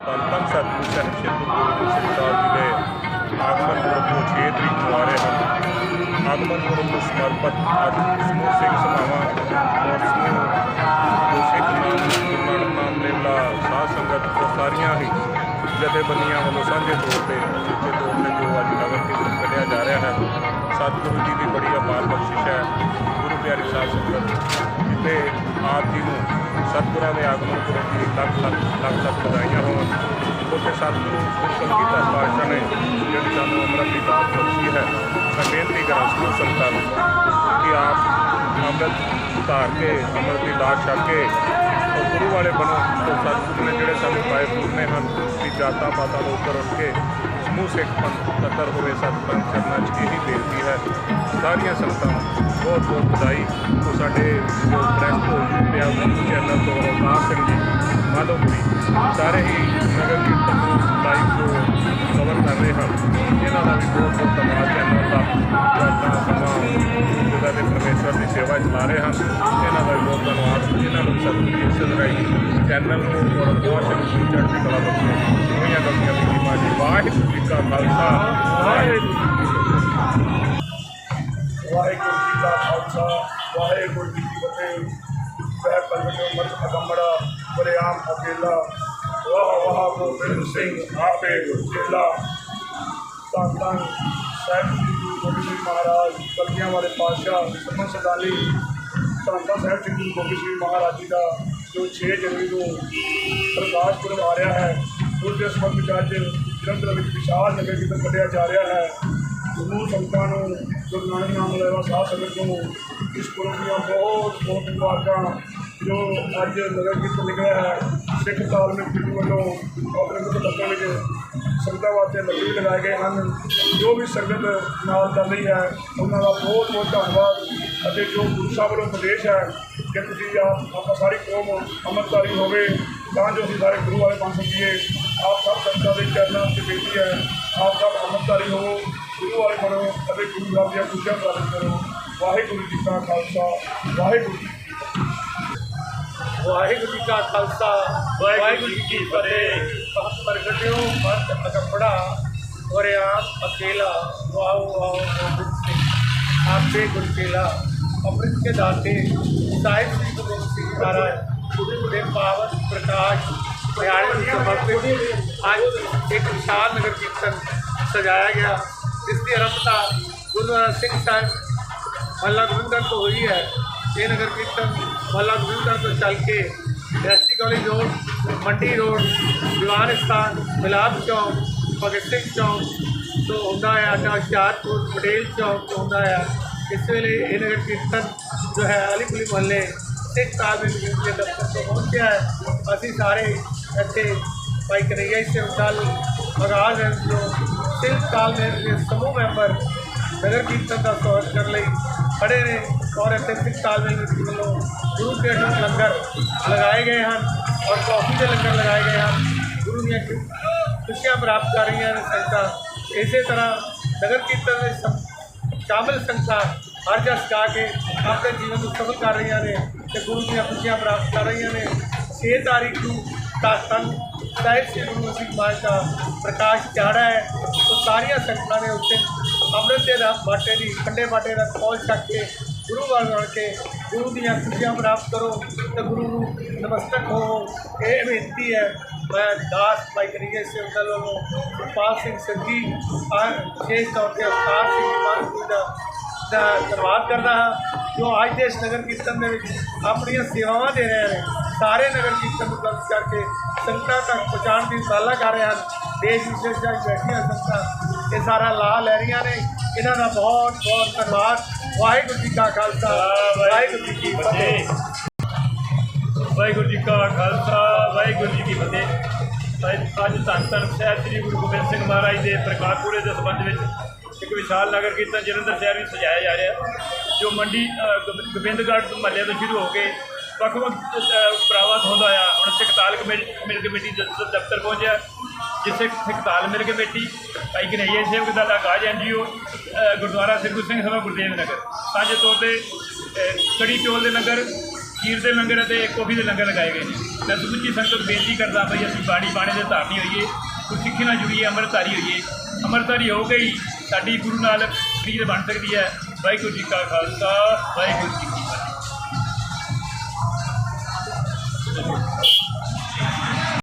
ਧੰਨ ਧੰਨ ਸਤਿਗੁਰੂ ਸਾਹਿਬ ਸ੍ਰੀ ਗੁਰੂ ਗੋਬਿੰਦ ਸਿੰਘ ਸਾਹਿਬ ਜੀ ਦੇ ਆਗਮਨ ਪੁਰਬ ਨੂੰ 6 ਤਰੀਕ ਨੂੰ ਆ ਰਹੇ ਹਨ। ਆਗਮਨ ਪੁਰਬ ਨੂੰ ਸਮਰਪਿਤ ਅੱਜ ਸਮੂਹ ਸਿੰਘ ਸਭਾਵਾਂ ਔਰ ਸਮੂਹ ਸਿੱਖ ਨਾਮ ਗੁਰੂ ਨਾਨਕ ਨਾਮ ਲੇਲਾ ਸਾਧ ਸੰਗਤ ਸਾਰੀਆਂ ਹੀ ਜਥੇਬੰਦੀਆਂ ਵੱਲੋਂ ਸਾਂਝੇ ਤੌਰ ਤੇ ਜਿੱਥੇ ਤੌਰ ਤੇ ਜੋ ਅੱਜ ਨਗਰ ਕੀਰਤਨ ਕੱਢਿਆ ਜਾ ਰਿਹਾ ਹੈ, ਸਤਿਗੁਰੂ ਜੀ ਦੀ ਬੜੀ ਅਪਾਰ ਬਖਸ਼ਿਸ਼ ਹੈ। ਗੁਰੂ ਪਿਆਰੀ ਸਾਧ ਸੰਗਤ, ਜਿੱਥੇ ਆਪ ਜੀ ਨੂੰ ਸਤਿਗੁਰਾਂ ਦੇ ਆਗਮਨ ਪੁਰਬ ਦੀ ਲੱਖ ਲੱਖ ਲੱਖ ਲੱਖ ਵਧਾਈਆਂ ਹੋਣ ਸਤਿਗੁਰੂ ਗੁਰੂ ਸੰਗੀਤਾ ਪਾਤਸ਼ਾਹ ਨੇ ਜਿਹੜੀ ਸਾਨੂੰ ਅੰਮ੍ਰਿਤ ਦੀ ਦਾਤ ਬਖਸ਼ੀ ਹੈ ਮੈਂ ਬੇਨਤੀ ਕਰਾਂ ਸਮੂਹ ਸੰਗਤਾਂ ਨੂੰ ਕਿ ਆਪ ਅੰਮ੍ਰਿਤ ਧਾਰ ਕੇ, ਅੰਮ੍ਰਿਤ ਦੀ ਦਾਤ ਛਕ ਕੇ ਔਰ ਗੁਰੂ ਵਾਲੇ ਬਣੋ। ਤੇ ਸਤਿਗੁਰੂ ਨੇ ਜਿਹੜੇ ਸਾਨੂੰ ਪਾਏ ਪੂਰਨੇ ਹਨ ਕਿ ਜਾਤਾਂ ਪਾਤਾ ਤੋਂ ਉੱਪਰ ਉੱਠ ਕੇ ਸਮੂਹ ਸਿੱਖ ਪੰਥ ਕਤਰ ਹੋਵੇ, ਸਤਿਗੁਰਾਂ ਚਰਨਾਂ 'ਚ ਇਹੀ ਬੇਨਤੀ ਹੈ। ਸਾਰੀਆਂ ਸੰਗਤਾਂ ਨੂੰ ਬਹੁਤ ਬਹੁਤ ਵਧਾਈ। ਉਹ ਸਾਡੇ ਸਾਰੇ ਹੀ ਨਗਰ ਕੀਰਤਨ ਨੂੰ ਲਾਈਵ ਜੋ ਕਵਰ ਕਰ ਰਹੇ ਹਨ, ਇਹਨਾਂ ਦਾ ਵੀ ਬਹੁਤ ਬਹੁਤ ਧੰਨਵਾਦ ਚੈਨਲ ਦਾ ਜੋ ਆਪਣਾ ਜਿਹਦਾ ਦੇ ਪਰਮੇਸ਼ਵਰ ਦੀ ਸੇਵਾ ਚਲਾ ਰਹੇ ਹਨ। ਇਹਨਾਂ ਦਾ ਵੀ ਬਹੁਤ ਧੰਨਵਾਦ। ਜਿਨ੍ਹਾਂ ਨੂੰ ਸਤਿਗੁਰੂ ਜੀ ਇਸੇ ਤਰ੍ਹਾਂ ਹੀ ਚੈਨਲ ਨੂੰ ਔਰ ਅਵਤਾਰ ਸਿੰਘ ਜੀ ਨੂੰ ਚੜ੍ਹਦੀ ਕਲਾ ਬਖਸ਼ੇ ਦੁਨੀਆ ਦੁਨੀਆ ਦੀ ਮਾਜੀ ਵਾਹਿਗੁਰੂ ਜੀ ਕਾ ਖਾਲਸਾ। ਵਾਹਿਗੁਰੂ ਜੀ ਵਾਹਿਗੁਰੂ ਜੀ ਕਾ ਖਾਲਸਾ। ਵਾਹਿਗੁਰੂ ਜੀ ਕੀ ਫਤਿਹ। ਵਹਿ ਪਲਵਿਓ ਮਤ ਅਗੰਬੜਾ ਬਰਿਆਮ ਅਕੇਲਾ, ਵਾਹ ਵਾਹ ਗੋਬਿੰਦ ਸਿੰਘ ਆਪੇ ਗੁਰਜੇਲਾ ਤਾਂ ਤਾਂ ਸਾਹਿਬ ਜੀ ਗੁਰੂ ਗੋਬਿੰਦ ਸਿੰਘ ਮਹਾਰਾਜ, ਕਲਗੀਆਂ ਵਾਲੇ ਪਾਤਸ਼ਾਹ ਸਮਨ ਸਦਾਲੀ ਤਾਂ ਸਾਹਿਬ ਜੀ ਗੁਰੂ ਗੋਬਿੰਦ ਸਿੰਘ ਮਹਾਰਾਜ ਜੀ ਦਾ ਜੋ 6 ਜਨਵਰੀ ਨੂੰ ਪ੍ਰਕਾਸ਼ ਪੁਰਬ ਆ ਰਿਹਾ ਹੈ, ਉਸ ਦੇ ਸੰਬੰਧ ਵਿੱਚ ਅੱਜ ਜਲੰਧਰ ਵਿੱਚ ਵਿਸ਼ਾਲ ਨਗਰ ਕੀਰਤਨ ਕੱਢਿਆ ਜਾ ਰਿਹਾ ਹੈ। ਗੁਰੂ ਸੰਗਤਾਂ ਨੂੰ, ਗੁਰੂ ਨਾਨਕ ਨਾਮ ਲੈਵਾ ਸਾਧ ਸੰਗਤ ਨੂੰ ਇਸ ਪੁਰਬ ਦੀਆਂ ਬਹੁਤ ਬਹੁਤ ਮੁਬਾਰਕਾਂ। ਜੋ ਅੱਜ ਨਗਰ ਕੀਰਤਨ ਨਿਕਲਿਆ ਹੈ, ਸਿੱਖ ਤਾਲਮੇਲ ਕਮੇਟੀ ਵੱਲੋਂ ਆਪਣੇ ਮੁੱਖ ਵਿੱਚ ਸੰਗਤਾਂ ਵਾਸਤੇ ਲੱਗੇ ਲਗਾਏ ਗਏ ਹਨ। ਜੋ ਵੀ ਸੰਗਤ ਨਾਲ ਚੱਲ ਰਹੀ ਹੈ, ਉਹਨਾਂ ਦਾ ਬਹੁਤ ਬਹੁਤ ਧੰਨਵਾਦ ਅਤੇ ਜੋ ਗੁਰੂ ਸਾਹਿਬ ਵੱਲੋਂ ਉਪਦੇਸ਼ ਹੈ ਕਿ ਤੁਸੀਂ ਆਪ ਆਪਾਂ ਸਾਰੀ ਕੌਮ ਅੰਮ੍ਰਿਤਧਾਰੀ ਹੋਵੇ, ਤਾਂ ਜੋ ਅਸੀਂ ਸਾਰੇ ਗੁਰੂ ਵਾਲੇ ਬਣ ਸਕੀਏ। ਆਪ ਸਭ ਸੰਗਤਾਂ ਦੇ ਚਰਨਾਂ 'ਚ ਬੇਨਤੀ ਹੈ, ਆਪ ਸਭ ਅੰਮ੍ਰਿਤਧਾਰੀ ਹੋਵੋ, ਗੁਰੂ ਵਾਲੇ ਬਣੋ ਅਤੇ ਗੁਰੂ ਸਾਹਿਬ ਦੀਆਂ ਖੁਸ਼ੀਆਂ ਪ੍ਰਾਪਤ ਕਰੋ। ਵਾਹਿਗੁਰੂ ਜੀ ਕਾ ਖਾਲਸਾ, ਵਾਹਿਗੁਰੂ ਵਾਹਿਗੁਰੂ ਜੀ ਕਾ ਖਾਲਸਾ ਵਾਹਿਗੁਰੂ ਜੀ ਕੀ ਫਤਿਹ ਪ੍ਰਗਟਿਓ ਮਤ ਅਗੰਬੜਾ ਔਰ ਆਪ ਅਕੇਲਾ ਵਾਹ ਵਾਹ ਗੋਬਿੰਦ ਸਿੰਘ ਆਪੇ ਗੁਰਕੇਲਾ ਅੰਮ੍ਰਿਤ ਕੇ ਦਾਤੇ ਸਾਹਿਬ ਸ੍ਰੀ ਗੁਰੂ ਗੋਬਿੰਦ ਸਿੰਘ ਮਹਾਰਾਜ ਦੇ ਪਾਵਨ ਪ੍ਰਕਾਸ਼ ਦਿਹਾੜੇ ਨੂੰ ਸਮਰਪਿਤ ਅੱਜ ਇੱਕ ਵਿਸ਼ਾਲ ਨਗਰ ਕੀਰਤਨ ਸਜਾਇਆ ਗਿਆ ਜਿਸ ਦੀ ਆਰੰਭਤਾ ਗੁਰੂ ਨਾਨਕ ਸਿੰਘ ਸਾਹਿਬ ਮਹੱਲਾ ਗੋਬਿੰਦਗੜ੍ਹ ਤੋਂ ਹੋਈ ਹੈ ਇਹ ਨਗਰ ਮਹੱਲਾ ਗੋਬਿੰਦਗੜ੍ਹ ਤੋਂ ਚੱਲ ਕੇ ਐਸਟੀ ਕਾਲਜ ਰੋਡ, ਮੰਡੀ ਰੋਡ, ਦੀਵਾਨ ਸਥਾਨ, ਮਿਲਾਪ ਚੌਂਕ, ਭਗਤ ਸਿੰਘ ਚੌਂਕ ਤੋਂ ਹੁੰਦਾ ਹੈ ਅੱਡਾ ਹੁਸ਼ਿਆਰਪੁਰ, ਪਟੇਲ ਚੌਂਕ ਤੋਂ ਹੁੰਦਾ ਹੈ। ਇਸ ਵੇਲੇ ਇਹ ਨਗਰ ਕੀਰਤਨ ਜੋ ਹੈ ਅਲੀ ਅਲੀਪੁਲੀ ਮਹੱਲੇ ਸਿੱਖ ਤਾਲਮੇਲ ਦੇ ਦਫ਼ਤਰ ਤੋਂ ਪਹੁੰਚਿਆ ਹੈ। ਅਸੀਂ ਸਾਰੇ ਇੱਥੇ ਭਾਈ ਕਨਈਆ ਸਿੰਘ ਦਲ ਮਗਾਲ ਜੋ ਸਿੱਖ ਤਾਲਮੇਲ ਦੇ ਸਮੂਹ ਮੈਂਬਰ ਨਗਰ ਕੀਰਤਨ ਦਾ ਸਵਾਗਤ ਕਰਨ ਲਈ ਖੜੇ ਨੇ ਔਰ ਇੱਥੇ ਸਿੱਖ ਤਾਲਮੇਲ ਕਮੇਟੀ ਵੱਲੋਂ ਗੁਰੂ ਕੇ ਅਟੁੱਟ ਲੰਗਰ ਲਗਾਏ ਗਏ ਹਨ ਔਰ ਕਾਫੀ ਦੇ ਲੰਗਰ ਲਗਾਏ ਗਏ ਹਨ। ਗੁਰੂ ਦੀਆਂ ਖੁ- ਖੁਸ਼ੀਆਂ ਪ੍ਰਾਪਤ ਕਰ ਰਹੀਆਂ ਨੇ ਸੰਗਤਾਂ। ਇਸੇ ਤਰ੍ਹਾਂ ਨਗਰ ਕੀਰਤਨ ਵਿੱਚ ਸ਼ਾਮਿਲ ਸੰਗਤਾਂ ਹਰ ਜਸ ਗਾ ਕੇ ਆਪਣੇ ਜੀਵਨ ਨੂੰ ਸਫਲ ਕਰ ਰਹੀਆਂ ਨੇ ਤੇ ਗੁਰੂ ਦੀਆਂ ਖੁਸ਼ੀਆਂ ਪ੍ਰਾਪਤ ਕਰ ਰਹੀਆਂ ਨੇ। 6 ਤਾਰੀਖ ਨੂੰ ਤਾਸਤਨ ਸਾਹਿਬ ਸ੍ਰੀ ਗੁਰੂ ਸਿੰਘ ਮਹਾਰਾਜ ਦਾ ਪ੍ਰਕਾਸ਼ ਦਿਹਾੜਾ ਹੈ। ਉਹ ਸਾਰੀਆਂ ਸੰਗਤਾਂ ਨੇ ਉੱਤੇ ਅੰਮ੍ਰਿਤ ਦੇ ਦਾ ਬਾਟੇ ਦੀ, ਖੰਡੇ ਬਾਟੇ ਦਾ ਖੋਲ ਛਕ ਕੇ ਗੁਰੂ ਵੱਲ ਵੜ ਕੇ ਗੁਰੂ ਦੀਆਂ ਖੁਸ਼ੀਆਂ ਪ੍ਰਾਪਤ ਕਰੋ ਤੇ ਗੁਰੂ ਨੂੰ ਨਮਸਤਕ ਹੋਵੋ ਇਹ ਬੇਨਤੀ ਹੈ, ਮੈਂ ਦਾਸ ਭਾਈ ਕਰੀਏ ਸਿੰਘ ਵੱਲੋਂ ਸੁਖਪਾਲ ਸਿੰਘ ਸੰਜੀ ਵਿਸ਼ੇਸ਼ ਤੌਰ ਤੇ ਅਵਤਾਰ ਸਿੰਘ ਮਾਨਪੁਰ ਦਾ ਦਾ ਧੰਨਵਾਦ ਕਰਦਾ ਹਾਂ, ਜੋ ਅੱਜ ਦੇ ਇਸ ਨਗਰ ਕੀਰਤਨ ਦੇ ਵਿੱਚ ਆਪਣੀਆਂ ਸੇਵਾਵਾਂ ਦੇ ਰਹੇ ਨੇ। ਸਾਰੇ ਨਗਰ ਕੀਰਤਨ ਨੂੰ ਗਲਤ ਕਰਕੇ ਸੰਗਤਾਂ ਤੱਕ ਪਹੁੰਚਾਉਣ ਦੀ ਸਾਲਾ ਕਰ ਰਹੇ ਹਨ। ਦੇਸ਼ ਵਿਦੇਸ਼ ਵਿੱਚ ਬੈਠੀਆਂ ਸੰਗਤਾਂ ਇਹ ਸਾਰਾ ਲਾ ਲੈ ਰਹੀਆਂ ਨੇ। ਇਹਨਾਂ ਦਾ ਬਹੁਤ ਬਹੁਤ ਧੰਨਵਾਦ। ਵਾਹਿਗੁਰੂ ਜੀ ਕਾ ਖਾਲਸਾ। ਵਾਹਿਗੁਰੂ ਜੀ ਕੀ ਫਤਿਹ। ਵਾਹਿਗੁਰੂ ਜੀ ਕਾ ਖਾਲਸਾ। ਵਾਹਿਗੁਰੂ ਜੀ ਕੀ ਫਤਿਹ। ਅੱਜ- ਧੰਨ ਧੰਨ ਸਾਹਿਬ ਸ੍ਰੀ ਗੁਰੂ ਗੋਬਿੰਦ ਸਿੰਘ ਮਹਾਰਾਜ ਦੇ ਪ੍ਰਕਾਸ਼ ਪੁਰਬ ਦੇ ਸੰਬੰਧ ਵਿੱਚ ਇੱਕ ਵਿਸ਼ਾਲ ਨਗਰ ਕੀਰਤਨ ਜਲੰਧਰ ਸ਼ਹਿਰ ਵਿੱਚ ਸਜਾਇਆ ਜਾ ਰਿਹਾ, ਜੋ ਮੰਡੀ ਗੋਬਿੰਦਗੜ੍ਹ ਤੋਂ ਮਹੱਲੇ ਤੋਂ ਸ਼ੁਰੂ ਹੋ ਕੇ ਵੱਖ ਵੱਖ ਪ੍ਰਾਵਾਂ ਤੋਂ ਹੁੰਦਾ ਆ ਹੁਣ ਸਿਕਤਾਲ ਕਮੇਟੀ ਮਿਲ ਕਮੇਟੀ ਦਫ਼ਤਰ ਪਹੁੰਚਿਆ। ਜਿੱਥੇ ਸਿੱਖ ਤਾਲ ਮਿਲ ਕਮੇਟੀ ਭਾਈ ਕਨਈਆ ਸੇਵਕ ਦਾ ਆਗਾਜ਼ ਐਨਜੀਓ ਗੁਰਦੁਆਰਾ ਸਿੱਖੂ ਸਿੰਘ ਸਭਾ ਗੁਰਦੇਵ ਨਗਰ। ਸਾਂਝੇ ਤੌਰ ਤੇ ਕੜੀ ਚੋਲ ਦੇ ਲੰਗਰ, ਖੀਰ ਦੇ ਲੰਗਰ ਅਤੇ ਕੌਫੀ ਦੇ ਲੰਗਰ ਲਗਾਏ ਗਏ ਨੇ। ਮੈਂ ਸਮੁੱਚੀ ਸੰਗਤ ਬੇਨਤੀ ਕਰਦਾ ਬਈ ਅਸੀਂ ਬਾਣੀ ਬਾਣੇ ਦੇ ਧਾਰਨੀ ਹੋਈਏ ਸਿੱਖੀ ਨਾਲ ਜੁੜੀਏ, ਅੰਮ੍ਰਿਤਧਾਰੀ ਹੋਈਏ। ਅੰਮ੍ਰਿਤਧਾਰੀ ਹੋ ਗਈ ਸਾਡੀ ਗੁਰੂ ਨਾਲ ਪ੍ਰੀਤ ਬਣ ਸਕਦੀ ਹੈ। ਵਾਹਿਗੁਰੂ ਜੀ ਕਾ ਖਾਲਸਾ, ਵਾਹਿਗੁਰੂ ਜੀ